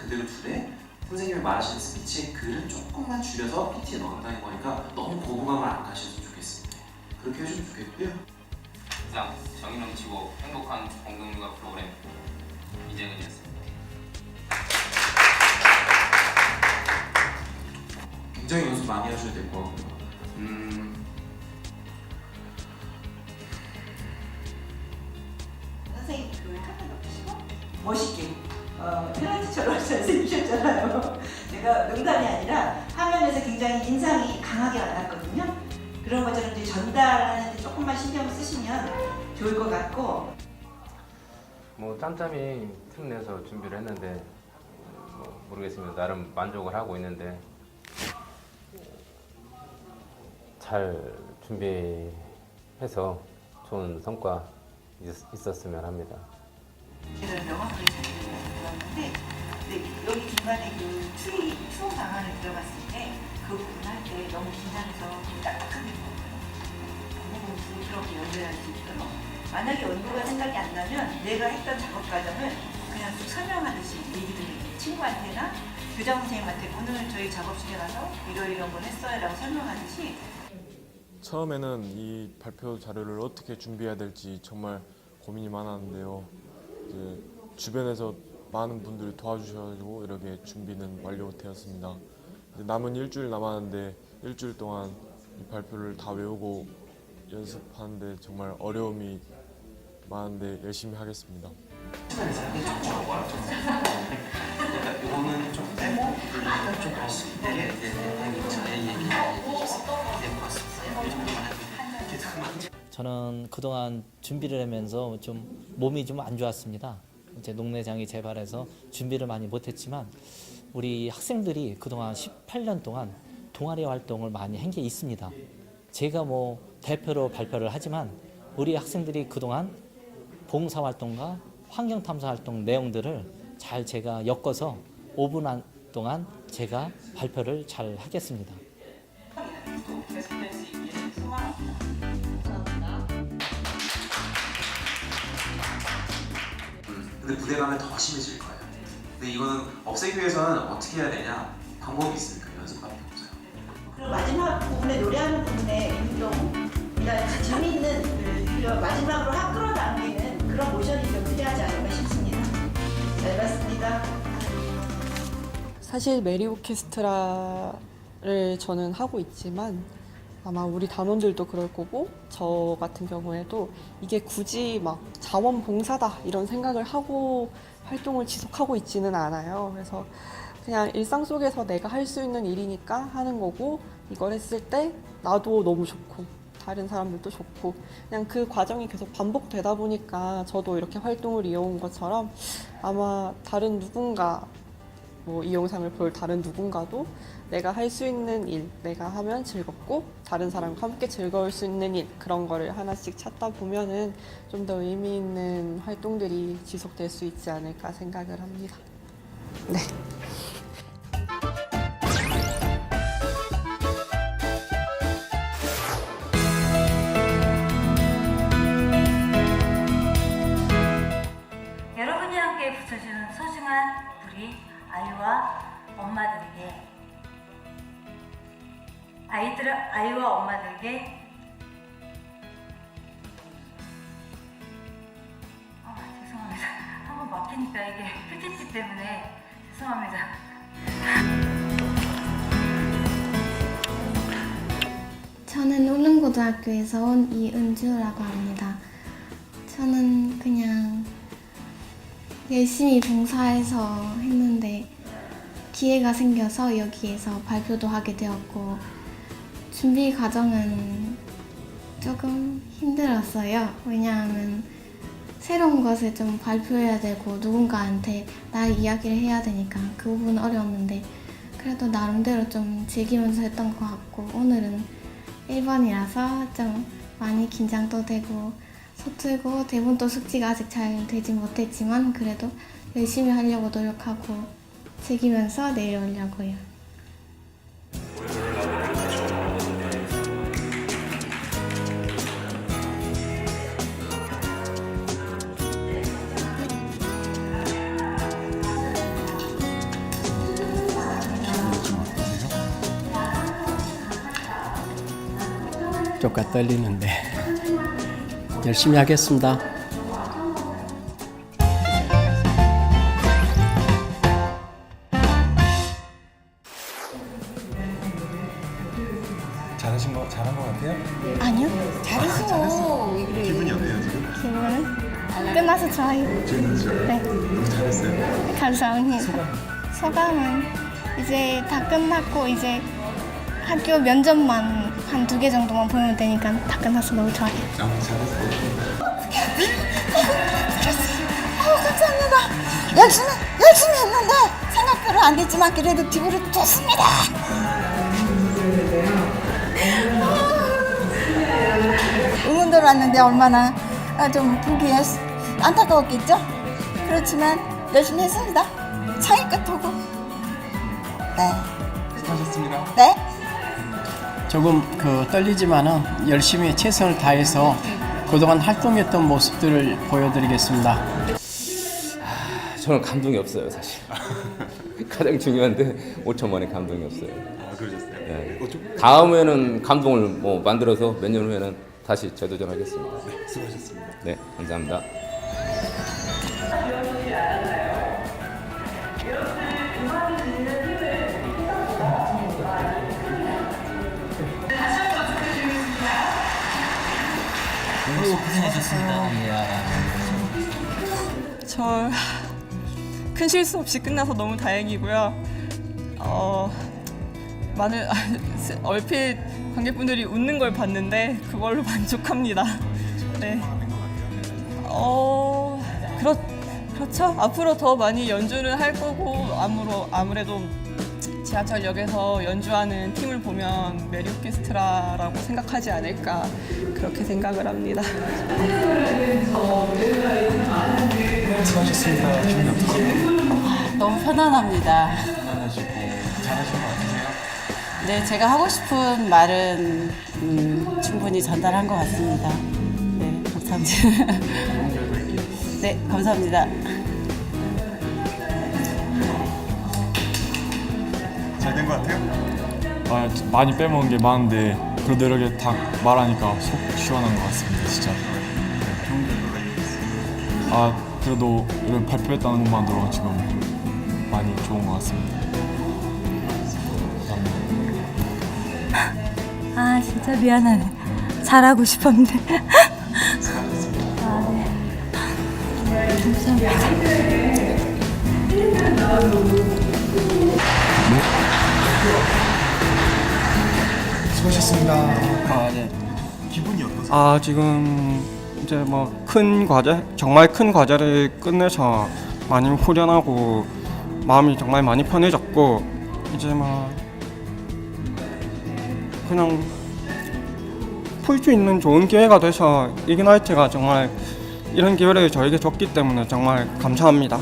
그대로 두되 선생님이 말하시는 스피치의 글은 조금만 줄여서 PT에 넣었다는 거니까 너무 거부감을 안 가셨으면 좋겠습니다. 그렇게 해주면 좋겠고요. 이상 정의 넘치고 행복한 공동육아 프로그램 이재근이었습니다. 굉장히 연습 많이 하셔야 될 것 같고요. 음, 선생님 그 카메라 보시고 멋있게 어, 페란트처럼 잘생기셨잖아요. 제가 농담이 아니라 화면에서 굉장히 인상이 강하게 나왔거든요. 그런 것처럼 이제 전달하는데 조금만 신경 쓰시면 좋을 것 같고 뭐 짬짬이 틈 내서 준비를 했는데 뭐 모르겠습니다. 나름 만족을 하고 있는데 잘 준비해서 좋은 성과 있- 있었으면 합니다. 제가 명확하게 잘 들었는데 네, 여기 중간에 그 추위 추억 방안을 들어갔을 때 그 부분 할 때 너무 긴장해서 그 딱딱하게 먹어요. 너무 부드럽게 연결할 수 있도록 만약에 원고가 생각이 안 나면 내가 했던 작업 과정을 그냥 쭉 설명하듯이 얘기 드리고 친구한테나 교장 선생님한테 오늘 저희 작업실에 가서 이러 이런 걸 했어요 라고 설명하듯이 처음에는 이 발표 자료를 어떻게 준비해야 될지 정말 고민이 많았는데요. 이제 주변에서 많은 분들이 도와주셔가지고 이렇게 준비는 완료되었습니다. 남은 일주일 남았는데 일주일 동안 이 발표를 다 외우고 연습하는데 정말 어려움이 많은데 열심히 하겠습니다. 그러니까. 네. 저는 그동안 준비를 하면서 좀 몸이 좀 안 좋았습니다. 이제 녹내장이 재발해서 준비를 많이 못했지만 우리 학생들이 그동안 18년 동안 동아리 활동을 많이 한 게 있습니다. 제가 뭐 대표로 발표를 하지만 우리 학생들이 그동안 봉사 활동과 환경 탐사 활동 내용들을 잘 제가 엮어서 5분 안 동안 제가 발표를 잘 하겠습니다. 근데 무대감은 더 심해질 거예요. 근데 이거는 없애기 위해서는 어떻게 해야 되냐? 방법이 있으니까 연습밖에 없어요. 그리고 마지막 부분에 노래하는 부분에 운동이나 재미있는 그, 그 마지막으로 확 끌어당기는 그런 모션이 좀 필요하지 않을까 싶습니다. 잘 봤습니다. 사실 메리 오케스트라를 저는 하고 있지만 아마 우리 단원들도 그럴 거고 저 같은 경우에도 이게 굳이 막 자원봉사다 이런 생각을 하고 활동을 지속하고 있지는 않아요. 그래서 그냥 일상 속에서 내가 할 수 있는 일이니까 하는 거고 이걸 했을 때 나도 너무 좋고 다른 사람들도 좋고 그냥 그 과정이 계속 반복되다 보니까 저도 이렇게 활동을 이어온 것처럼 아마 다른 누군가 뭐 이 영상을 볼 다른 누군가도 내가 할 수 있는 일, 내가 하면 즐겁고 다른 사람과 함께 즐거울 수 있는 일 그런 거를 하나씩 찾다 보면은 좀 더 의미 있는 활동들이 지속될 수 있지 않을까 생각을 합니다. 네. 아이와 엄마들에게 아 죄송합니다 한번 막히니까 이게 PPT 때문에 죄송합니다. 저는 울릉고등학교에서 온 이은주라고 합니다. 저는 그냥 열심히 봉사해서 했는데 기회가 생겨서 여기에서 발표도 하게 되었고 준비 과정은 조금 힘들었어요. 왜냐하면 새로운 것을 좀 발표해야 되고 누군가한테 나의 이야기를 해야 되니까 그 부분은 어려웠는데 그래도 나름대로 좀 즐기면서 했던 것 같고 오늘은 1번이라서 좀 많이 긴장도 되고 서툴고 대본도 숙지가 아직 잘 되지 못했지만 그래도 열심히 하려고 노력하고 즐기면서 내려오려고요. 조금 떨리는데 열심히 하겠습니다. 잘하신 거 잘한 거 같아요? 아니요. 잘했어. 기분이 어때요 지금? 기분은 끝나서 좋아요. 네. 잘했어요. 감사합니다. 소감은 이제 다 끝났고 이제 학교 면접만 한 두 개 정도만 보면 되니까 다 끝나서 너무 좋아요. 어, 감사합니다. 열심히 열심히 했는데 생각대로 안 됐지만 그래도 기분이 좋습니다. 응원들 왔는데 얼마나 아, 좀 보기에 안타까웠겠죠? 그렇지만 열심히 했습니다. 상위끝 하고 네. 수고하셨습니다. 네. 조금 그 떨리지만은 열심히 최선을 다해서 그동안 활동했던 모습들을 보여드리겠습니다. 저는 감동이 없어요, 사실. 가장 중요한데 5천 원의 감동이 없어요. 아 그러셨어요? 네. 어, 좀 다음에는 감동을 뭐 만들어서 몇 년 후에는 다시 재도전하겠습니다. 수고하셨습니다. 네, 감사합니다. 저큰 실수 없이 끝나서 너무 다행이고요. 어, 많은 얼핏 관객분들이 웃는 걸 봤는데 그걸로 만족합니다. 네. 어, 그렇 그렇죠. 앞으로 더 많이 연주를 할 거고 아무로 아무래도 지하철역에서 연주하는 팀을 보면 메리 오케스트라라고 생각하지 않을까 그렇게 생각을 합니다. 수고하셨습니다. 기분이 어떠세요? 너무 편안합니다. 편안하시고 잘하신 거 같으세요? 네, 제가 하고 싶은 말은 음, 충분히 전달한 것 같습니다. 네, 감사합니다. 네, 감사합니다. 잘 된 것 같아요? 아, 많이 빼먹은 게 많은데 그래도 이렇게 다 말하니까 속 시원한 것 같습니다, 진짜. 아, 그래도 이런 발표했다는 것만으로 지금 많이 좋은 것 같습니다. 감사합니다. 아 진짜 미안하네. 잘하고 싶었는데. 수고하셨습니다. 아, 네. 기분이 어떠세요? 아, 지금 이제 뭐 큰 과제, 정말 큰 과제를 끝내서 많이 후련하고 마음이 정말 많이 편해졌고 이제 막 그냥 풀 수 있는 좋은 기회가 돼서 이그나이트가 정말 이런 기회를 저에게 줬기 때문에 정말 감사합니다.